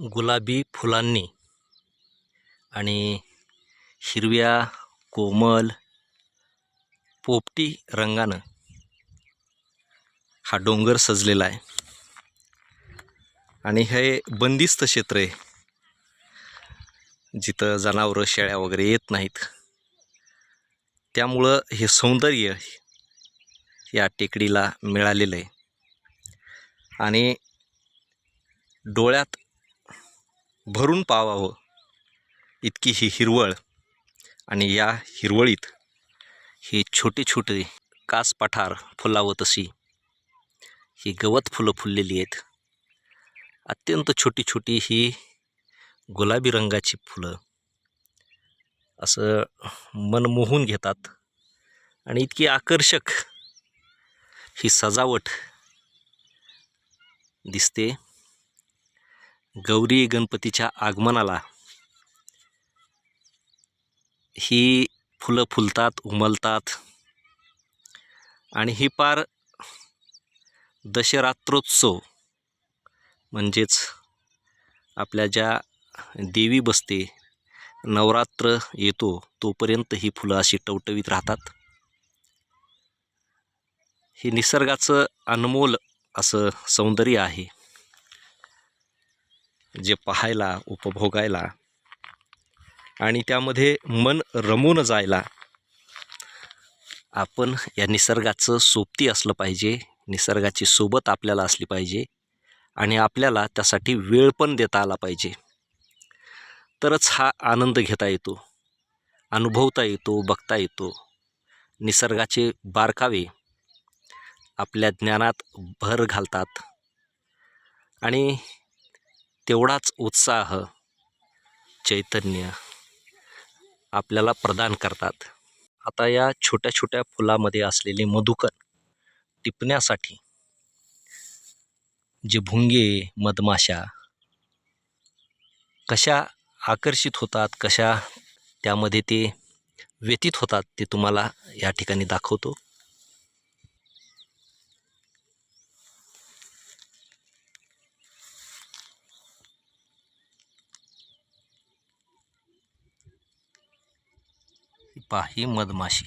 गुलाबी फुलांनी आणि हिरव्या कोमल पोपटी रंगानं हा डोंगर सजलेला आहे. आणि हे बंदिस्त क्षेत्र आहे. जिथं जनावरं शेळ्या वगैरे येत नाहीत. त्यामुळं हे सौंदर्य या टेकडीला मिळालेलं आहे. आणि डोळ्यात भरून पावावं. इतकी ही हिरवळ आणि या हिरवळीत ही छोटे छोटे कास पठार फुलावं तशी ही गवत फुलं फुललेली आहेत. अत्यंत छोटी छोटी ही गुलाबी रंगाची फुलं. असं मन मोहून घेतात आणि इतकी आकर्षक ही सजावट दिसते. गौरी गणपतीच्या आगमनाला. ही फुलं फुलतात उमलतात. आणि ही पार दशरात्रोत्सव म्हणजेच आपल्या ज्या देवी बसते नवरात्र येतो तोपर्यंत ही फुलं अशी टवटवीत राहतात. हे निसर्गाचं अनमोल असं सौंदर्य आहे. जे पाहायला उपभोगायला आणि त्यामध्ये मन रमून जायला आपण या निसर्गाचं सोबती असलं पाहिजे निसर्गाची सोबत आपल्याला असली पाहिजे आणि आपल्याला त्यासाठी वेळ पण देता आला पाहिजे. तरच हा आनंद घेता येतो अनुभवता येतो बघता येतो. निसर्गाचे बारकावे आपल्या ज्ञानात भर घालतात आणि तेवढाच उत्साह चैतन्य आपल्याला प्रदान करतात. आता या छोट्या छोट्या फुलामध्ये असलेले मधुकर टिपण्यासाठी जे भुंगे मधमाशा कशा आकर्षित होतात कशा त्यामध्ये ते व्यतीत होतात ते तुम्हाला या ठिकाणी दाखवतो. पाही मधमाशी.